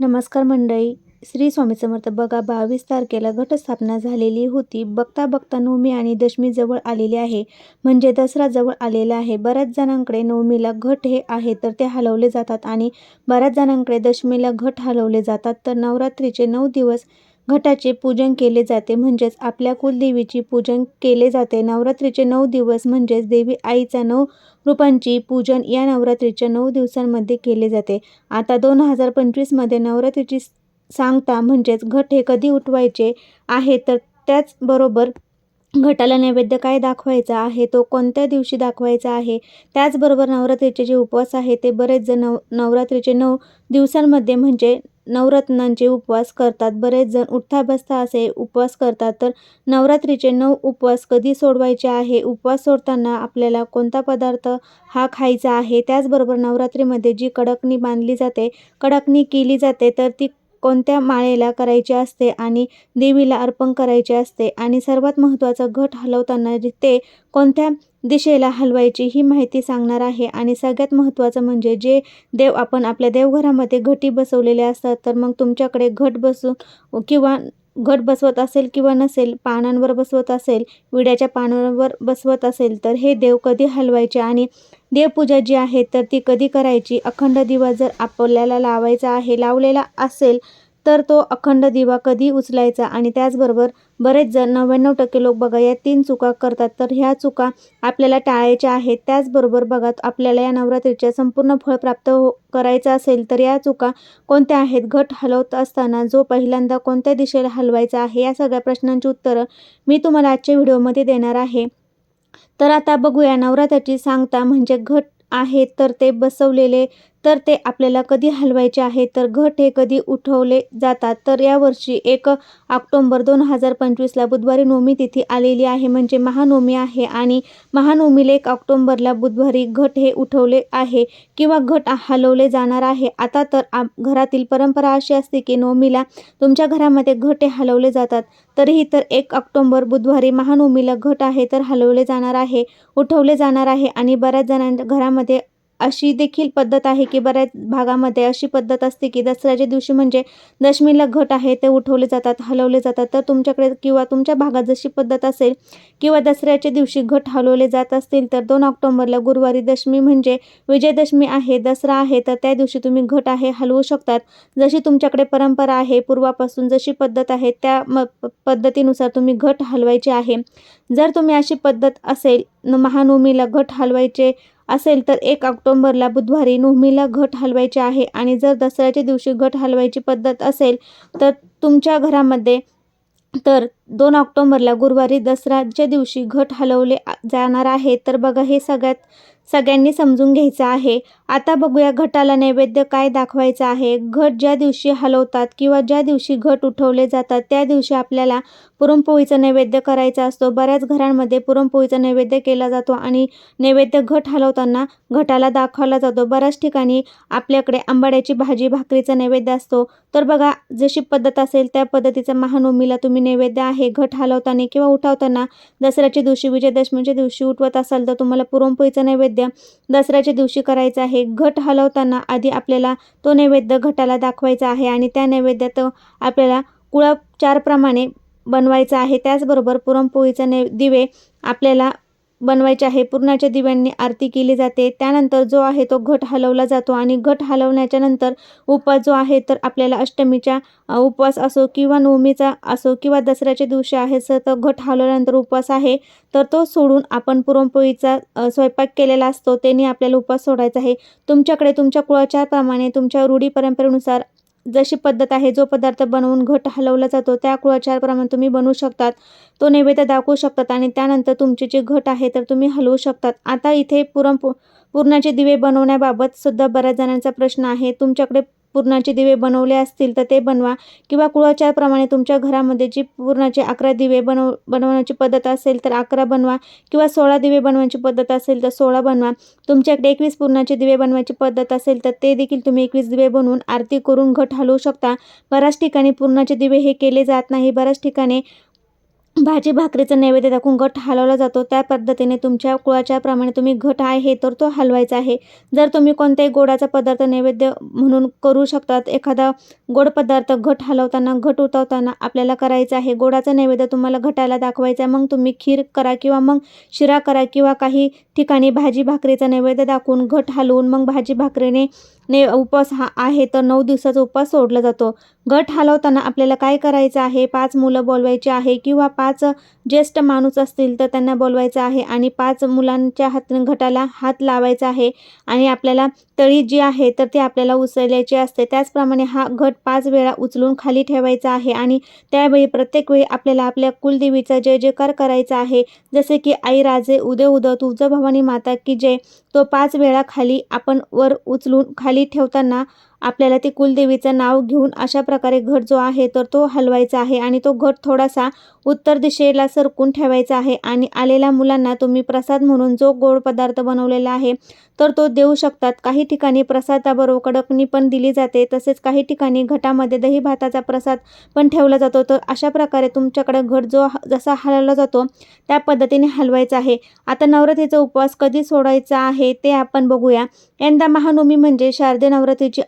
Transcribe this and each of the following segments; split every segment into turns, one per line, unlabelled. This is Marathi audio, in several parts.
नमस्कार मंडळी. श्री स्वामी समर्थ बघा बावीस तारखेला घटस्थापना झालेली होती. बघता बघता नवमी आणि दशमी जवळ आलेली आहे. म्हणजे दसरा जवळ आलेला आहे. बऱ्याच जणांकडे नवमीला घट हे आहे तर ते हलवले जातात. आणि बऱ्याच जणांकडे दशमीला घट हलवले जातात. तर नवरात्रीचे नऊ दिवस घटाचे पूजन केले जाते. म्हणजेच आपल्या कुलदेवीची पूजन केले जाते. नवरात्रीचे नऊ दिवस म्हणजेच देवी आईचा नऊ रूपांची पूजन या नवरात्रीच्या नऊ दिवसांमध्ये केले जाते. आता दोन हजार पंचवीसमध्ये नवरात्रीची सांगता म्हणजेच घट हे कधी उठवायचे आहे तर त्याचबरोबर घटाला नैवेद्य काय दाखवायचा आहे तो कोणत्या दिवशी दाखवायचा आहे? त्याचबरोबर नवरात्रीचे जे उपवास आहे ते बरेच जण नव नवरात्रीचे नऊ दिवसांमध्ये म्हणजे नवरत्नांचे उपवास करतात. बरेच जण उठता बसता असे उपवास करतात. तर नवरात्रीचे नऊ उपवास कधी सोडवायचे आहे? उपवास सोडताना आपल्याला कोणता पदार्थ हा खायचा आहे? त्याचबरोबर नवरात्रीमध्ये जी कडकणी बांधली जाते कडकणी केली जाते तर ती कोणत्या माळेला करायची असते आणि देवीला अर्पण करायचे असते. आणि सर्वात महत्त्वाचं घट हलवताना ते कोणत्या दिशेला हलवायची ही माहिती सांगणार आहे. आणि सगळ्यात महत्त्वाचं म्हणजे जे देव आपण आपल्या देवघरामध्ये घटी बसवलेले असतात तर मग तुमच्याकडे घट बसून किंवा घट बसवत असेल किंवा नसेल पानांवर बसवत असेल विड्याच्या पानांवर बसवत असेल तर हे देव कधी हलवायचे? आणि देवपूजा जी आहे तर ती कधी करायची? अखंड दिवा जर आपल्याला लावायचा आहे लावलेला असेल तर तो अखंड दिवा कधी उचलायचा आणि त्याचबरोबर बरेच जण नव्याण्णव टक्के लोक बघा या तीन चुका करतात. तर ह्या चुका आपल्याला टाळायच्या आहेत. त्याचबरोबर बघा आपल्याला या नवरात्रीच्या संपूर्ण फळ प्राप्त हो करायचं असेल तर या चुका कोणत्या आहेत? घट हलवत असताना जो पहिल्यांदा कोणत्या दिशेला हलवायचा आहे? या सगळ्या प्रश्नांची उत्तरं मी तुम्हाला आजच्या व्हिडिओमध्ये देणार आहे. तर आता बघूया नवरात्राची सांगता म्हणजे घट आहेत तर ते बसवलेले तर ते आपल्याला कधी हलवायचे आहे तर घट हे कधी उठवले जातात तर यावर्षी एक ऑक्टोंबर दोन हजार पंचवीसला बुधवारी नवमी तिथी आलेली आहे म्हणजे महानवमी आहे आणि महानवमीला एक ऑक्टोंबरला बुधवारी घट हे उठवले आहे किंवा घट हलवले जाणार आहे. आता तर घरातील परंपरा अशी असते की नवमीला तुमच्या घरामध्ये घट हे हलवले जातात तरीही तर एक ऑक्टोंबर बुधवारी महानवमीला घट आहे तर हलवले जाणार आहे उठवले जाणार आहे आणि बऱ्याच जणांच्या घरामध्ये अशी देखील पद्धत आहे की बऱ्याच भागामध्ये अशी पद्धत असते की दसऱ्याच्या दिवशी म्हणजे दशमीला घट आहे ते उठवले जातात हलवले जातात. तर तुमच्याकडे किंवा तुमच्या भागात जशी पद्धत असेल किंवा दसऱ्याच्या दिवशी घट हलवले जात असतील तर दोन ऑक्टोंबरला गुरुवारी दशमी म्हणजे विजयदशमी आहे दसरा आहे तर त्या दिवशी तुम्ही घट आहे हलवू शकतात. जशी तुमच्याकडे परंपरा आहे पूर्वापासून जशी पद्धत आहे त्या म पद्धतीनुसार तुम्ही घट हलवायचे आहे. जर तुम्ही अशी पद्धत असेल महानवमीला घट हलवायचे असेल तर एक ऑक्टोंबरला बुधवारी नोहमीला घट हलवायचे आहे. आणि जर दसऱ्याच्या दिवशी घट हलवायची पद्धत असेल तर तुमच्या घरामध्ये तर दोन ऑक्टोंबरला गुरुवारी दसऱ्याच्या दिवशी घट हलवले जाणार आहे. तर बघा हे सगळ्यात सगळ्यांनी समजून घ्यायचं आहे. आता बघूया घटाला नैवेद्य काय दाखवायचं आहे. घट ज्या दिवशी हलवतात किंवा ज्या दिवशी घट उठवले जातात त्या दिवशी आपल्याला पुरणपोळीचं नैवेद्य करायचा असतो. बऱ्याच घरांमध्ये पुरणपोळीचा नैवेद्य केला जातो आणि नैवेद्य घट हलवताना घटाला दाखवला जातो. बऱ्याच ठिकाणी आपल्याकडे आंबाड्याची भाजी भाकरीचा नैवेद्य असतो. तर बघा जशी पद्धत असेल त्या पद्धतीचा महानवमीला तुम्ही नैवेद्य आहे. घट हलवताना किंवा उठवताना दसऱ्याच्या दिवशी विजयदशमीच्या दिवशी उठवत असाल तर तुम्हाला पुरणपोळीचं नैवेद्य दसऱ्याच्या दिवशी करायचं आहे. घट हलवताना आधी आपल्याला तो नैवेद्य घटाला दाखवायचा आहे आणि त्या नैवेद्यात आपल्याला कुळाचारप्रमाणे बनवायचा आहे. त्याचबरोबर पुरणपोळीचा नै दिवे आपल्याला बनवायचे आहे. पुरणाच्या दिव्यांनी आरती केली जाते. त्यानंतर जो आहे तो घट हलवला जातो आणि घट हलवण्याच्या नंतर उपवास जो आहे तर आपल्याला अष्टमीच्या उपवास असो किंवा नवमीचा असो किंवा दसऱ्याच्या दिवशी आहे तर घट हलवल्यानंतर उपवास आहे. तर तो सोडून आपण पुरणपोळीचा स्वयंपाक केलेला असतो. त्यांनी आपल्याला उपवास सोडायचा आहे. तुमच्याकडे तुमच्या कुळाच्याप्रमाणे तुमच्या रूढी परंपरेनुसार जशी पद्धत आहे जो पदार्थ बनवून घट हलवला जातो त्या कुळाचारप्रमाणे तुम्ही बनवू शकतात. तो नैवेद्य दाखवू शकतात आणि त्यानंतर तुमचे जे घट आहे तर तुम्ही हलवू शकतात. आता इथे पुरण पुरणाचे दिवे बनवण्याबाबत सुद्धा बऱ्याच जणांचा प्रश्न आहे. तुमच्याकडे पुरणाचे दिवे बनवले असतील तर ते बनवा किंवा कुळाचारप्रमाणे तुमच्या घरामध्ये जी पुरणाचे अकरा दिवे बनव बनवण्याची पद्धत असेल तर अकरा बनवा किंवा सोळा दिवे बनवायची पद्धत असेल तर सोळा बनवा. तुमच्याकडे एकवीस पुरणाचे दिवे बनवायची पद्धत असेल तर ते देखील तुम्ही एकवीस दिवे बनवून आरती करून घट हलवू शकता. बऱ्याच ठिकाणी पुरणाचे दिवे हे केले जात नाही. बऱ्याच ठिकाणी भाजी भाकरीचं नैवेद्य दाखवून घट हलवला जातो. त्या पद्धतीने तुमच्या कुळाच्या प्रमाणे तुम्ही घट आहे तर तो हलवायचा आहे. जर तुम्ही कोणत्याही गोडाचा पदार्थ नैवेद्य म्हणून करू शकतात एखादा गोड पदार्थ घट हलवताना घट उतवताना आपल्याला करायचं आहे. गोडाचा नैवेद्य तुम्हाला घटाला दाखवायचा आहे. मग तुम्ही खीर करा किंवा मग शिरा करा किंवा काही ठिकाणी भाजी भाकरीचा नैवेद्य दाखवून घट हलवून मग भाजी भाकरीने ने उपवास हा आहे तर नऊ दिवसाचा उपवास सोडला जातो. घट हलवताना आपल्याला काय करायचं आहे? पाच मुलं बोलवायची आहे किंवा पाच पाच ज्येष्ठ माणूस असतील तर त्यांना बोलवायचं आहे आणि पाच मुलांच्या हात घटाला हात लावायचा आहे आणि आपल्याला तळी जी आहे तर ती आपल्याला उचलायची असते. त्याचप्रमाणे हा घट पाच वेळा उचलून खाली ठेवायचा आहे आणि त्यावेळी प्रत्येक वेळी आपल्याला आपल्या कुलदेवीचा जय जयकार करायचा आहे. जसे की आई राजे उदय उदय तुझं भवानी माता की जय तो पाच वेळा खाली आपण वर उचलून खाली ठेवताना आपल्याला ते कुलदेवीचं नाव घेऊन अशा प्रकारे घट जो आहे तर तो हलवायचा आहे आणि तो घट थोडासा उत्तर दिशेला सरकून ठेवायचा आहे आणि आलेल्या मुलांना तुम्ही प्रसाद म्हणून जो गोड पदार्थ बनवलेला आहे तर तो देऊ शकतात. काही ठिकाणी प्रसादाबरोबर कडकणी पण दिली जाते तसेच काही ठिकाणी घटामध्ये दही भाताचा प्रसाद पण ठेवला जातो. तर अशा प्रकारे तुमच्याकडे घट जो जसा हलवला जातो त्या पद्धतीने हलवायचा आहे. आता नवरात्रीचा उपवास कधी सोडायचा आहे ते आपण बघूया. यंदा महानवमी म्हणजे शारदीय नवरात्रीची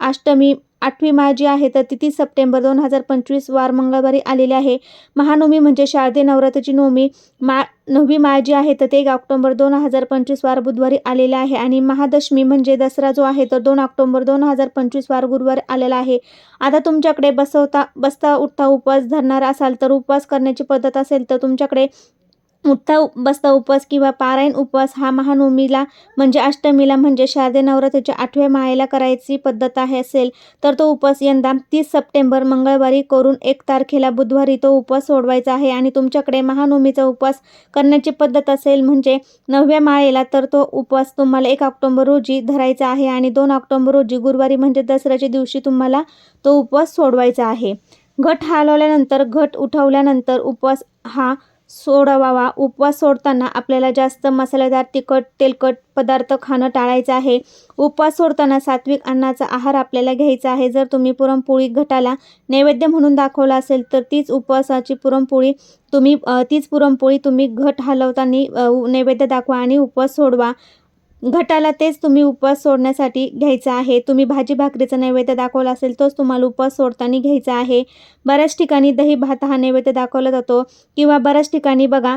अष्टमी आठवी माळ जी आहे तर ती तीस सप्टेंबर दोन हजार पंचवीस वार मंगळवारी आलेली आहे. महानवमी म्हणजे शारदीय नवरात्राची नवमी. मा नववी माळ जी आहे तर ते एक ऑक्टोंबर दोन हजार पंचवीस वार बुधवारी आलेले आहे. आणि महादशमी म्हणजे दसरा जो आहे तर दोन ऑक्टोंबर दोन हजार पंचवीस वार गुरुवारी आलेला आहे. आता तुमच्याकडे बसवता बसता उठता उपवास धरणार असाल तर उपवास करण्याची पद्धत असेल तर तुमच्याकडे उठता बसता उपवास किंवा पारायण उपवास हा महानवमीला म्हणजे अष्टमीला म्हणजे शारदे नवरात्रीच्या आठव्या माळेला करायची पद्धत आहे असेल तर तो उपवास यंदा तीस सप्टेंबर मंगळवारी करून एक तारखेला बुधवारी तो उपवास सोडवायचा आहे. आणि तुमच्याकडे महानवमीचा उपवास करण्याची पद्धत असेल म्हणजे नवव्या माळेला तर तो उपवास तुम्हाला एक ऑक्टोंबर रोजी धरायचा आहे आणि दोन ऑक्टोंबर रोजी गुरुवारी म्हणजे दसऱ्याच्या दिवशी तुम्हाला तो उपवास सोडवायचा आहे. घट हलवल्यानंतर घट उठवल्यानंतर उपवास हा सोडवावा. उपवास सोडताना आपल्याला जास्त मसालेदार तिखट तेलकट पदार्थ खाणं टाळायचं आहे. उपवास सोडताना सात्विक अन्नाचा आहार आपल्याला घ्यायचा आहे. जर तुम्ही पुरणपोळी घटाला नैवेद्य म्हणून दाखवला असेल तर तीच उपवासाची पुरणपोळी तुम्ही तीच पुरणपोळी तुम्ही घट हलवताना नैवेद्य दाखवा आणि उपवास सोडवा. घटाला तेच तुम्ही उपवास सोडण्यासाठी घ्यायचा आहे. तुम्ही भाजी भाकरीचा नैवेद्य दाखवला असेल तोच तुम्हाला उपवास सोडताना घ्यायचा आहे. बऱ्याच ठिकाणी दही भात हा नैवेद्य दाखवला जातो. किंवा बऱ्याच ठिकाणी बघा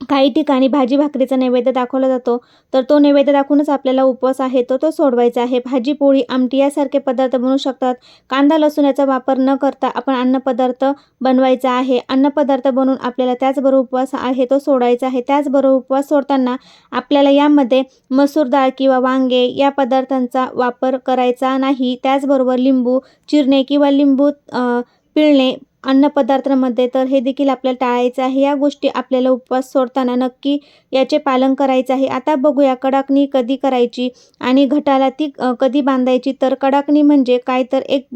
काही ठिकाणी भाजी भाकरीचा नैवेद्य दाखवला जातो. तर तो नैवेद्य दाखवूनच आपल्याला उपवास आहे तो तो सोडवायचा आहे. भाजी पोळी आमटी यासारखे पदार्थ बनवू शकतात. कांदा लसूण याचा वापर न करता आपण अन्नपदार्थ बनवायचा आहे. अन्नपदार्थ बनवून आपल्याला त्याचबरोबर उपवास आहे तो सोडायचा आहे. त्याचबरोबर उपवास सोडताना आपल्याला यामध्ये मसूर डाळ किंवा वांगे या पदार्थांचा वापर करायचा नाही. त्याचबरोबर लिंबू चिरणे किंवा लिंबू पिळणे अन्नपदार्थांमध्ये तर हे देखील आपल्याला टाळायचं आहे. या गोष्टी आपल्याला उपवास सोडताना नक्की याचे पालन करायचे आहे. आता बघूया कडाकणी कधी करायची आणि घटाला ती कधी बांधायची? तर कडाकणी म्हणजे काय? तर एक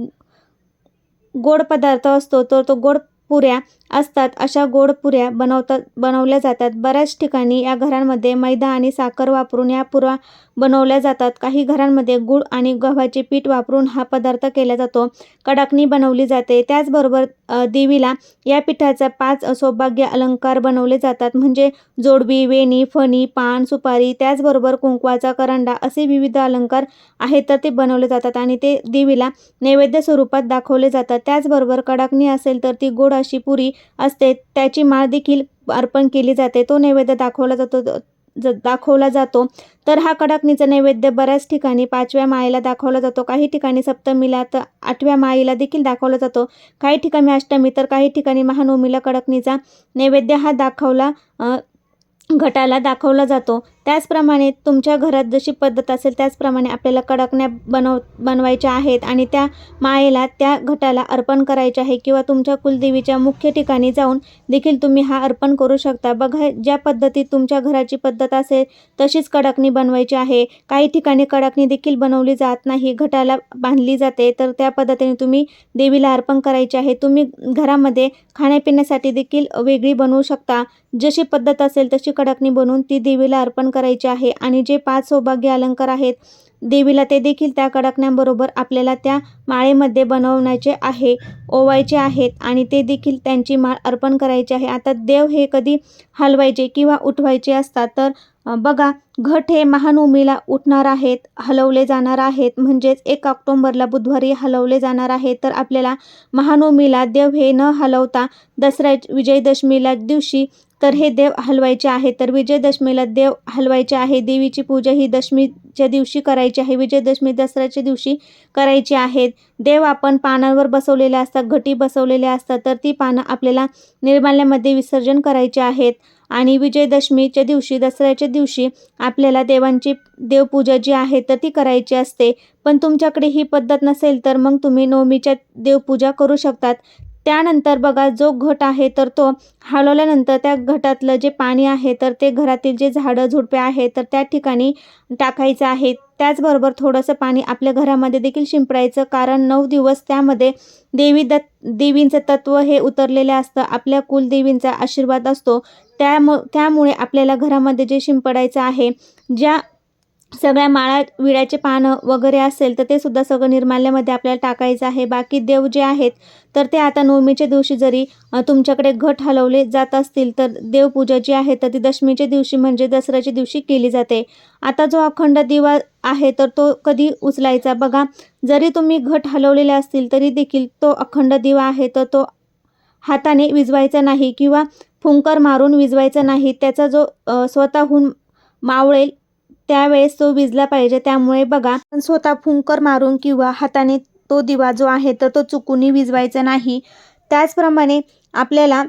गोड पदार्थ असतो तर तो गोड पुऱ्या असतात अशा गोड पुऱ्या बनवतात बनवल्या जातात. बऱ्याच ठिकाणी या घरांमध्ये मैदा आणि साखर वापरून या पुऱ्या बनवल्या जातात. काही घरांमध्ये गूळ आणि गव्हाचे पीठ वापरून हा पदार्थ केला जातो. कडाकणी बनवली जाते. त्याचबरोबर देवीला या पिठाचा पाच सौभाग्य अलंकार बनवले जातात. म्हणजे जोडबी वेणी फणी पान सुपारी त्याचबरोबर कुंकवाचा करंडा असे विविध अलंकार आहेत तर ते बनवले जातात आणि ते देवीला नैवेद्य स्वरूपात दाखवले जातात. त्याचबरोबर कडाकणी असेल तर ती गोड अशी पुरी असते. त्याची माळ देखील अर्पण केली जाते. तो नैवेद्य दाखवला जातो ज दाखवला जातो. तर हा कडाकणीचा नैवेद्य बऱ्याच ठिकाणी पाचव्या माळेला दाखवला जातो. काही ठिकाणी सप्तमीला तर आठव्या माईला देखील दाखवला जातो. काही ठिकाणी अष्टमी तर काही ठिकाणी महानवमीला कडकणीचा नैवेद्य हा दाखवला घटाला दाखवला जातो. त्याचप्रमाणे तुमच्या घरात जशी पद्धत असेल त्याचप्रमाणे आपल्याला कडकण्या बनव बनवायच्या आहेत आणि त्या मायेला त्या घटाला अर्पण करायचे आहे किंवा तुमच्या कुलदेवीच्या मुख्य ठिकाणी जाऊन देखील तुम्ही हा अर्पण करू शकता. बघा ज्या पद्धतीत तुमच्या घराची पद्धत असेल तशीच कडकणी बनवायची आहे. काही ठिकाणी कडकणी देखील बनवली जात नाही घटाला बांधली जाते. तर त्या पद्धतीने तुम्ही देवीला अर्पण करायचे आहे. तुम्ही घरामध्ये खाण्यापिण्यासाठी देखील वेगळी बनवू शकता. जशी पद्धत असेल तशी कडकणी बनवून ती देवीला अर्पण करायचे आहे आणि जे पाच सौभाग्य अलंकार आहेत देवीला ते देखील त्या कडकण्याबरोबर आपल्याला त्या माळेमध्ये बनवण्याचे आहे ओवायचे आहेत आणि ते देखील त्यांची माळ अर्पण करायची आहे. आता देव हे कधी हलवायचे किंवा उठवायचे असतात तर बघा घट हे महानवमीला उठणार आहेत हलवले जाणार आहेत. म्हणजेच एक ऑक्टोंबरला बुधवारी हलवले जाणार आहे. तर आपल्याला महानवमीला देव हे न हलवता दसऱ्या विजयदशमीला दिवशी तर हे देव हलवायचे आहे. तर विजयदशमीला देव हलवायचे आहे. देवीची पूजा ही दशमीच्या दिवशी करायची आहे. विजयदशमी दसऱ्याच्या दिवशी करायची आहे. देव आपण पानांवर बसवलेले असतात घटी बसवलेल्या असतात तर ती पानं आपल्याला निर्माल्यामध्ये विसर्जन करायचे आहेत. आणि विजयदशमीच्या दिवशी दसऱ्याच्या दिवशी आपल्याला देवांची देवपूजा जी आहे तर ती करायची असते. पण तुमच्याकडे ही पद्धत नसेल तर मग तुम्ही नवमीच्या देवपूजा करू शकतात. त्यानंतर बघा जो घट आहे तर तो हलवल्यानंतर त्या घटातलं जे पाणी आहे तर ते घरातील जे झाडं झुडपे आहे तर त्या ठिकाणी टाकायचं आहे. त्याचबरोबर थोडंसं पाणी आपल्या घरामध्ये देखील शिंपडायचं कारण नऊ दिवस त्यामध्ये देवी दत्त देवींचं तत्व हे उतरलेलं असतं. आपल्या कुलदेवींचा आशीर्वाद असतो. त्यामु त्यामुळे आपल्याला घरामध्ये जे शिंपडायचं आहे ज्या सगळ्या माळा विड्याचे पानं वगैरे असेल तर ते सुद्धा सगळं निर्माल्यामध्ये आपल्याला टाकायचं आहे. बाकी देव जे आहेत तर ते आता नवमीच्या दिवशी जरी तुमच्याकडे घट हलवले जात असतील तर देवपूजा जी आहे तर ती दशमीच्या दिवशी म्हणजे दसऱ्याच्या दिवशी केली जाते. आता जो अखंड दिवा आहे तर तो कधी उचलायचा? बघा जरी तुम्ही घट हलवलेले असतील तरी देखील तो अखंड दिवा आहे तर तो हाताने विजवायचा नाही किंवा फुंकर मारून विजवायचा नाही. त्याचा जो स्वतःहून मावळेल त्यावेळेस तो विजला पाहिजे. त्यामुळे बघा स्वतः फुंकर मारून किंवा हाताने तो दिवा जो आहे तर तो चुकूनही विजवायचा नाही. त्याचप्रमाणे आपल्याला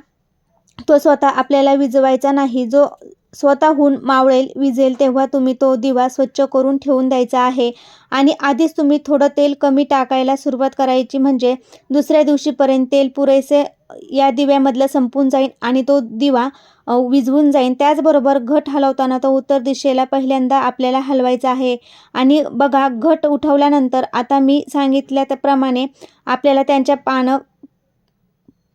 तो स्वतः आपल्याला विजवायचा नाही. जो स्वतःहून मावळेल विजेल तेव्हा तुम्ही तो दिवा स्वच्छ करून ठेवून द्यायचा आहे. आणि आधीच तुम्ही थोडं तेल कमी टाकायला सुरुवात करायची म्हणजे दुसऱ्या दिवशीपर्यंत तेल पुरेसे या दिव्यामधलं संपून जाईल आणि तो दिवा विझवून जाईल त्याचबरोबर घट हलवताना तो उत्तर दिशेला पहिल्यांदा आपल्याला हलवायचा आहे. आणि बघा घट उठवल्यानंतर आता मी सांगितल्या त्याप्रमाणे आपल्याला त्यांच्या पानं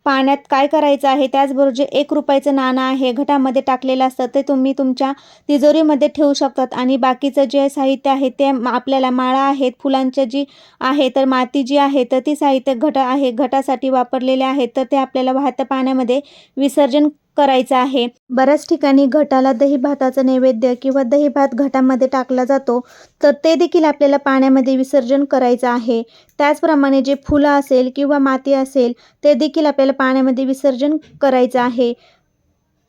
पाण्यात काय करायचं आहे? त्याचबरोबर जे एक रुपयाचं नाणं आहे घटामध्ये टाकलेलं असतं ते तुम्ही तुमच्या तिजोरीमध्ये ठेवू शकतात. आणि बाकीचं जे साहित्य आहे ते आपल्याला माळा आहेत फुलांच्या जी आहे तर माती जी आहे तर ती साहित्य घट आहे घटासाठी वापरलेले आहेत तर ते आपल्याला वाहत्या पाण्यामध्ये विसर्जन करायचं आहे. बऱ्याच ठिकाणी घटाला दही भाताचं नैवेद्य किंवा दही भात घटामध्ये टाकला जातो तर ते देखील आपल्याला पाण्यामध्ये विसर्जन करायचं आहे. त्याचप्रमाणे जे फुलं असेल किंवा माती असेल ते देखील आपल्याला पाण्यामध्ये विसर्जन करायचं आहे.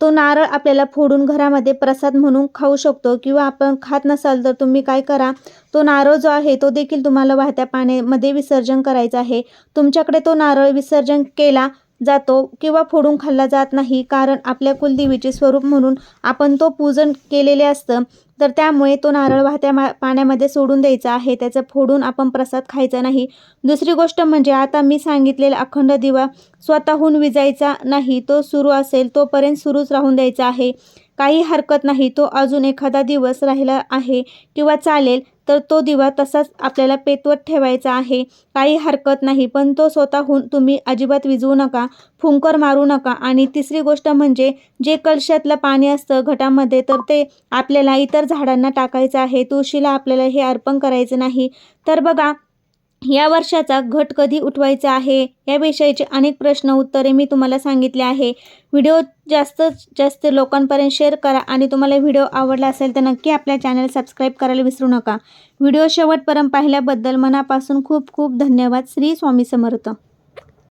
तो नारळ आपल्याला फोडून घरामध्ये प्रसाद म्हणून खाऊ शकतो किंवा आपण खात नसाल तर तुम्ही काय करा तो नारळ जो आहे तो देखील तुम्हाला वाहत्या पाण्यामध्ये विसर्जन करायचा आहे. तुमच्याकडे तो नारळ विसर्जन केला जातो किंवा फोडून खाल्ला जात नाही कारण आपल्या कुलदेवीचे स्वरूप म्हणून आपण तो पूजन केलेले असतं तर त्यामुळे तो नारळ वाहत्या मा पाण्यामध्ये सोडून द्यायचा आहे. त्याचं फोडून आपण प्रसाद खायचा नाही. दुसरी गोष्ट म्हणजे आता मी सांगितलेला अखंड दिवा स्वतःहून विजायचा नाही. तो सुरू असेल तोपर्यंत सुरूच राहून द्यायचा आहे. काही हरकत नाही. तो अजून एखादा दिवस राहिला आहे किंवा चालेल तर तो दिवा तसाच आपल्याला पेतवत ठेवायचा आहे. काही हरकत नाही पण तो स्वतःहून तुम्ही अजिबात विजवू नका फुंकर मारू नका. आणि तिसरी गोष्ट म्हणजे जे कलशातलं पाणी असतं घटामध्ये तर ते आपल्याला इतर झाडांना टाकायचं आहे. तुळशीला आपल्याला हे अर्पण करायचं नाही. तर बघा या वर्षाचा घट कधी उठवायचा आहे? याविषयीचे अनेक प्रश्न उत्तरे मी तुम्हाला सांगितले आहे. व्हिडिओ जास्त जास्त लोकांपर्यंत शेअर करा आणि तुम्हाला व्हिडिओ आवडला असेल तर नक्की आपल्या चॅनल सबस्क्राईब करायला विसरू नका. व्हिडिओ शेवटपर्यंत पाहिल्याबद्दल मनापासून खूप खूप धन्यवाद. श्री स्वामी समर्थ.